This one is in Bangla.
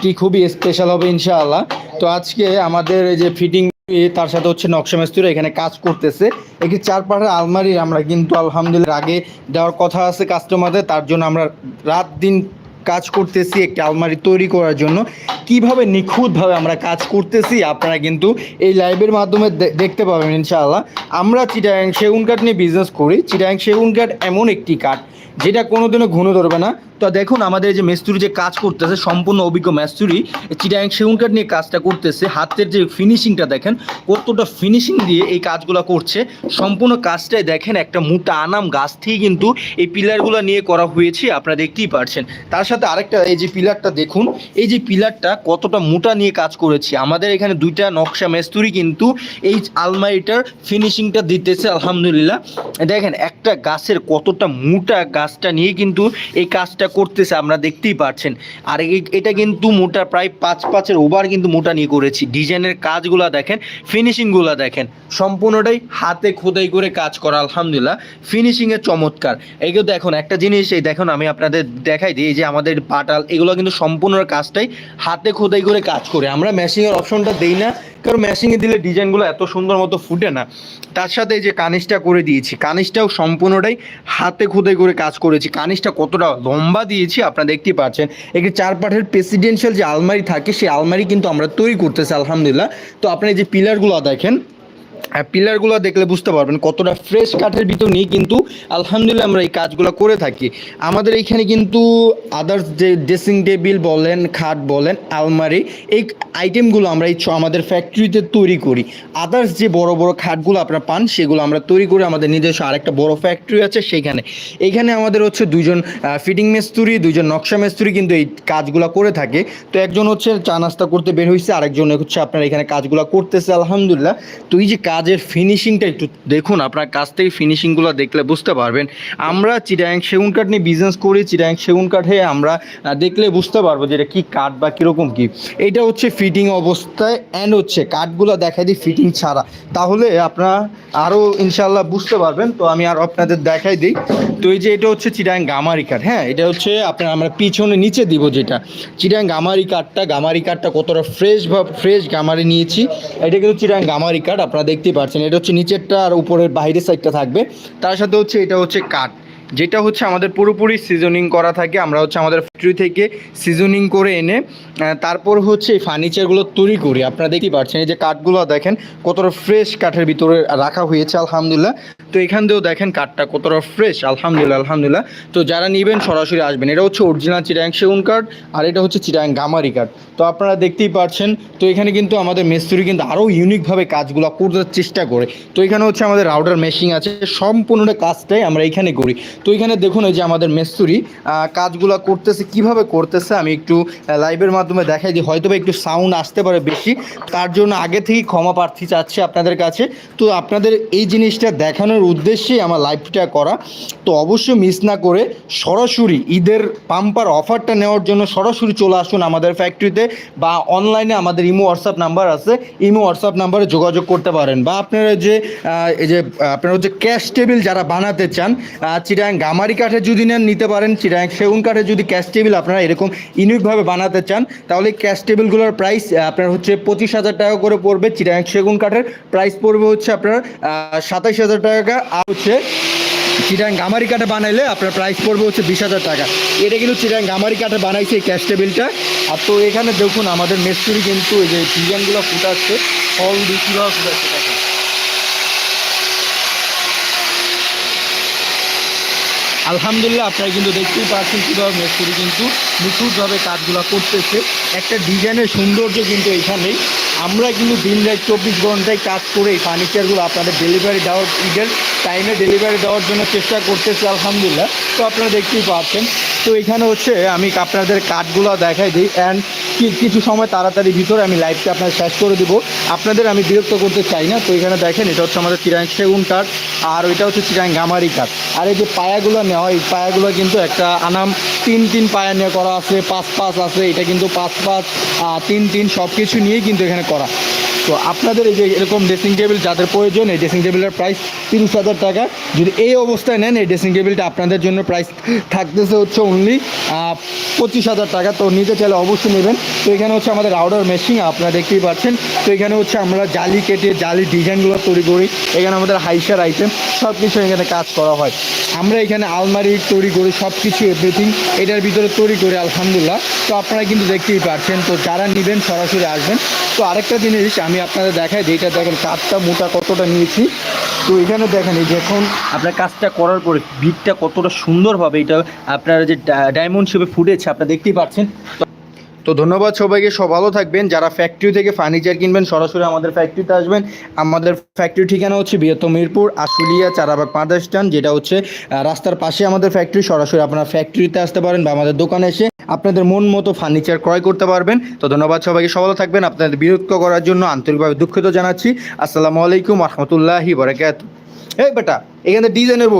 টি খুবই স্পেশাল হবে ইনশাআল্লাহ। তো আজকে আমাদের এই যে ফিটিং তার সাথে হচ্ছে নকশা মিস্ত্রি এখানে কাজ করতেছে। একটি চার পাহাড়ের আলমারি আমরা কিন্তু আলহামদুলিল্লাহ আগে দেওয়ার কথা আছে কাস্টমারদের তার জন্য আমরা রাত দিন কাজ করতেছি একটি আলমারি তৈরি করার জন্য। কীভাবে নিখুঁতভাবে আমরা কাজ করতেছি আপনারা কিন্তু এই লাইভের মাধ্যমে দেখতে পাবেন ইনশাআল্লাহ। আমরা চিটাং সেগুন কাঠ নিয়ে বিজনেস করি। চিটাং সেগুন কাঠ এমন একটি কাঠ, যেটা কোনোদিনও ঘুনো ধরবে না। তো দেখুন, আমাদের যে মেস্তুরি যে কাজ করতেছে, সম্পূর্ণ অভিজ্ঞ মেস্তুরি চিটাং সেগুন কাঠ নিয়ে কাজটা করতেছে। হাতের যে ফিনিশিংটা দেখেন, কতটা ফিনিশিং দিয়ে এই কাজগুলো করছে। সম্পূর্ণ কাজটাই দেখেন, একটা মোটা আনাম গাছ থেকে কিন্তু এই পিলারগুলো নিয়ে করা হয়েছে, আপনারা দেখতেই পারছেন। তার সাথে আরেকটা, এই যে পিলারটা দেখুন, এই যে পিলারটা কতটা মোটা নিয়ে কাজ করেছি। আমাদের এখানে দুইটা নকশা মেস্তুরি কিন্তু এই আলমারিটার ফিনিশিংটা দিতেছে, আলহামদুলিল্লাহ। দেখেন, একটা গাছের কতটা মোটা গাছটা নিয়ে কিন্তু এই কাজটা করতেছে, আমরা দেখতেই পাচ্ছেন আর এটা কিন্তু মোটা, প্রায় পাঁচ পাঁচের ওভার কিন্তু মোটা নিয়ে করেছি। ডিজাইনের কাজগুলো দেখেন, ফিনিশিংগুলো দেখেন। সম্পূর্ণটাই হাতে খোদাই করে কাজ করা, আলহামদুলিল্লাহ। ফিনিশিংয়ের চমৎকার। এইগুলো দেখুন, একটা জিনিস, এই দেখুন, আমি আপনাদের দেখাই দিই যে আমাদের পাটাল, এগুলো কিন্তু সম্পূর্ণ কাজটাই হাতে খোদাই করে কাজ করে। আমরা ম্যাশিংয়ের অপশনটা দেই না কারণ ম্যাশিংয়ে দিলে ডিজাইনগুলো এত সুন্দর মতো ফুটে না। তার সাথে যে কানিসটা করে দিয়েছি কানিসটাও সম্পূর্ণটাই হাতে খুদে করে কাজ করেছি। কানিসটা কতটা লম্বা দিয়েছি, আপনারা দেখতে পাচ্ছেন। একটি চার পাঠের প্রেসিডেন্সিয়াল যে আলমারি থাকে, সেই আলমারি কিন্তু আমরা তৈরি করতেছি, আলহামদুলিল্লাহ। তো আপনি এই যে পিলারগুলো দেখেন পিলারগুলো দেখলে বুঝতে পারবেন কতটা ফ্রেশ কাঠের ভিতর নিয়ে কিন্তু আলহামদুলিল্লাহ আমরা এই কাজগুলো করে থাকি। আমাদের এইখানে কিন্তু আদার্স যে ড্রেসিং টেবিল বলেন, খাট বলেন, আলমারি, এই আইটেমগুলো আমরা এই আমাদের ফ্যাক্টরিতে তৈরি করি। আদার্স যে বড় বড় খাটগুলো আপনারা পান, সেগুলো আমরা তৈরি করে আমাদের নিজস্ব আরেকটা বড় ফ্যাক্টরি আছে সেইখানে। এইখানে আমাদের হচ্ছে দুজন ফিটিং মিস্ত্রি দুজন নকশা মিস্ত্রি কিন্তু এই কাজগুলো করে থাকে। তো একজন হচ্ছে চা নাস্তা করতে বের হয়েছে আরেকজন হচ্ছে আপনার এখানে কাজগুলো করতেছে, আলহামদুলিল্লাহ। তো এই যে কাজের ফিনিশিংটা একটু দেখুন, আপনার কাছ থেকে ফিনিশিংগুলো দেখলে বুঝতে পারবেন। আমরা চিটাং সেগুন কাঠ নিয়ে বিজনেস করি চিটাং সেগুন কাঠে আমরা দেখলে বুঝতে পারব যে এটা কী কাঠ বা কীরকম কী। এটা হচ্ছে ফিটিং অবস্থায় অ্যান্ড হচ্ছে কাঠগুলো দেখাই দিই ফিটিং ছাড়া। তাহলে আপনারা আরও ইনশাল্লাহ বুঝতে পারবেন, তো আমি আর আপনাদের দেখাই দিই। তো এই যে এটা হচ্ছে চিটাং গামারি কাঠ হ্যাঁ? এটা হচ্ছে আপনার আমরা পিছনে নিচে দিব যেটা। চিটাং গামারি কাঠটা গামারি কাঠটা কতটা ফ্রেশ বা ফ্রেশ গামারি নিয়েছি, এটা কিন্তু চিটাং গামারি কাঠ, আপনারা দেখতেই পাচ্ছেন এটা হচ্ছে নিচেরটা আর উপরের বাইরের সাইডটা থাকবে। তার সাথে হচ্ছে এটা হচ্ছে কাঠ, যেটা হচ্ছে আমাদের পুরোপুরি সিজনিং করা থাকে, আমরা হচ্ছে আমাদের ফ্যাক্টরি থেকে সিজনিং করে এনে তারপর হচ্ছে এই ফার্নিচারগুলো তৈরি করি। আপনারা দেখতেই পাচ্ছেন এই যে কাঠগুলো দেখেন, কতটা ফ্রেশ কাঠের ভিতরে রাখা হয়েছে, আলহামদুলিল্লাহ। তো এখান দিয়েও দেখেন কাঠটা কতটা ফ্রেশ আলহামদুলিল্লাহ আলহামদুলিল্লাহ। তো যারা নেবেন সরাসরি আসবেন। এটা হচ্ছে অরিজিনাল চিরাং সেগুন কাঠ, আর এটা হচ্ছে চিরাং গামারি কাঠ। তো আপনারা দেখতেই পাচ্ছেন তো এখানে কিন্তু আমাদের মিস্ত্রি কিন্তু আরও ইউনিকভাবে কাজগুলো করতে চেষ্টা করে। তো এখানে হচ্ছে আমাদের রাউডার মেশিং আছে, সম্পূর্ণটা কাজটাই আমরা এখানে করি। তো এখানে দেখুন, এই যে আমাদের মিস্ত্রি কাজগুলো করতেছে কীভাবে করতেছে আমি একটু লাইভের মাধ্যমে দেখাই দিই। হয়তো একটু সাউন্ড আসতে পারে বেশি। তার জন্য আগে থেকেই ক্ষমা প্রার্থী চাচ্ছি আপনাদের কাছে। তো আপনাদের এই জিনিসটা দেখানোর উদ্দেশ্যেই আমার লাইভটা করা। তো অবশ্যই মিস না করে সরাসরি ঈদের পাম্পার অফারটা নেওয়ার জন্য সরাসরি চলে আসুন আমাদের ফ্যাক্টরিতে বা অনলাইনে আমাদের ইমো হোয়াটসঅ্যাপ নাম্বার আছে। ইমো হোয়াটসঅ্যাপ নাম্বারে যোগাযোগ করতে পারেন। বা আপনারা যে এই যে আপনারা হচ্ছে ক্যাশ টেবিল যারা বানাতে চান চিরাং গামারি কাঠে যদি নেন, নিতে পারেন। চিরাং সেগুন কাঠে যদি ক্যাশ টেবিল আপনারা এরকম ইউনিকভাবে বানাতে চান, তাহলে ক্যাশ টেবিলগুলোর প্রাইস আপনার হচ্ছে পঁচিশ হাজার টাকা করে পড়বে চিরাং সেগুন কাঠের। প্রাইস পড়বে হচ্ছে আপনার সাতাইশ হাজার টাকা, আর হচ্ছে চিরাং গামারি কাঠে বানাইলে আপনার প্রাইস পড়বে হচ্ছে বিশ হাজার টাকা। এটা কিন্তু চিরাং গামারি কাঠে বানাইছে এই ক্যাশ টেবিলটা আর তো এখানে দেখুন আমাদের মিস্ত্রি কিন্তু এই যে ডিজাইনগুলো ফুটাচ্ছে, ফল দিয়ে কীভাবে ফুটাচ্ছে। আলহামদুলিল্লাহ, আপনারা কিন্তু দেখতেই পাচ্ছেন কীভাবে মিস্ত্রি কিন্তু নিখুঁতভাবে কাজগুলো করতেছে। একটা ডিজাইনের সৌন্দর্য কিন্তু এখানেই। আমরা কিন্তু দিন রাত চব্বিশ ঘন্টায় কাজ করে এই ফার্নিচারগুলো আপনাদের ডেলিভারি দেওয়ার, ঈদের টাইমে ডেলিভারি দেওয়ার জন্য চেষ্টা করতেছি, আলহামদুলিল্লাহ। তো আপনারা দেখতেই পাচ্ছেন। তো এখানে হচ্ছে আমি আপনাদের কাঠগুলো দেখাই দিই। অ্যান্ড কিছু সময় তাড়াতাড়ি ভিতরে আমি লাইভটা আপনার শেষ করে দেবো। আপনাদের আমি বিরক্ত করতে চাই না। তো এখানে দেখেন, এটা হচ্ছে আমাদের চিরাং সেগুন কাঠ আর ওইটা হচ্ছে চিরাং গামারি কাঠ আর এই যে পায়াগুলো নেওয়া হয় এই পায়াগুলো কিন্তু একটা আনাম, তিন তিন পায়া নিয়ে করা আছে, পাঁচ পাঁচ আছে। এটা কিন্তু পাঁচ পাঁচ তিন তিন সব কিছু নিয়েই কিন্তু এখানে করা। তো আপনাদের এই যে এরকম ড্রেসিং টেবিল যাদের প্রয়োজন, এই ড্রেসিং টেবিলের প্রাইস তিরিশ হাজার টাকা। যদি এই অবস্থায় নেন, এই ড্রেসিং টেবিলটা আপনাদের জন্য প্রাইস থাকতেছে হচ্ছে অনলি পঁচিশ হাজার টাকা। তো নিতে চাইলে অবশ্যই নেবেন। তো এখানে হচ্ছে আমাদের রাউডার মেশিন আপনারা দেখতেই পাচ্ছেন। তো এখানে হচ্ছে আমরা জালি কেটে, জালি ডিজাইনগুলো তৈরি করি। এখানে আমাদের হাইসার আইটেম সব কিছু এখানে কাজ করা হয়। আমরা এখানে আলমারি তৈরি করি সব কিছু এভরিথিং এটার ভিতরে তৈরি করি, আলহামদুলিল্লাহ। তো আপনারা কিন্তু দেখতেই পাচ্ছেন। তো যারা নেবেন, সরাসরি আসবেন। তো আরেকটা জিনিস আমি আপনাদের দেখাই যে এটা দেখেন, কাঠটা মোটা কতটা নিয়েছি। তো এখানে দেখেন, এই যে এখন আপনার কাজটা করার পরে ভিটটা কতটা সুন্দরভাবে এটা আপনার যে ডায়মন্ড শেপে ফুটেছে, আপনারা দেখতেই পাচ্ছেন। তো ধন্যবাদ সবাইকে, সব ভালো থাকবেন। যারা ফ্যাক্টরি থেকে ফার্নিচার কিনবেন, সরাসরি আমাদের ফ্যাক্টরিতে আসবেন। আমাদের ফ্যাক্টরি ঠিকানা হচ্ছে বৃহত্তম মিরপুর, আশুলিয়া, চারাবাগ স্টান যেটা হচ্ছে রাস্তার পাশে আমাদের ফ্যাক্টরি সরাসরি আপনারা ফ্যাক্টরিতে আসতে পারেন বা আমাদের দোকানে এসে আপনাদের মন মতো ফার্নিচার ক্রয় করতে পারবেন। তো ধন্যবাদ সবাইকে সব ভালো থাকবেন। আপনাদের বিরক্ত করার জন্য আন্তরিকভাবে দুঃখিত জানাচ্ছি। আসসালামু আলাইকুম রহমতুল্লাহি বরাকাত এই বেটা, এখানে ডিজাইন নেব।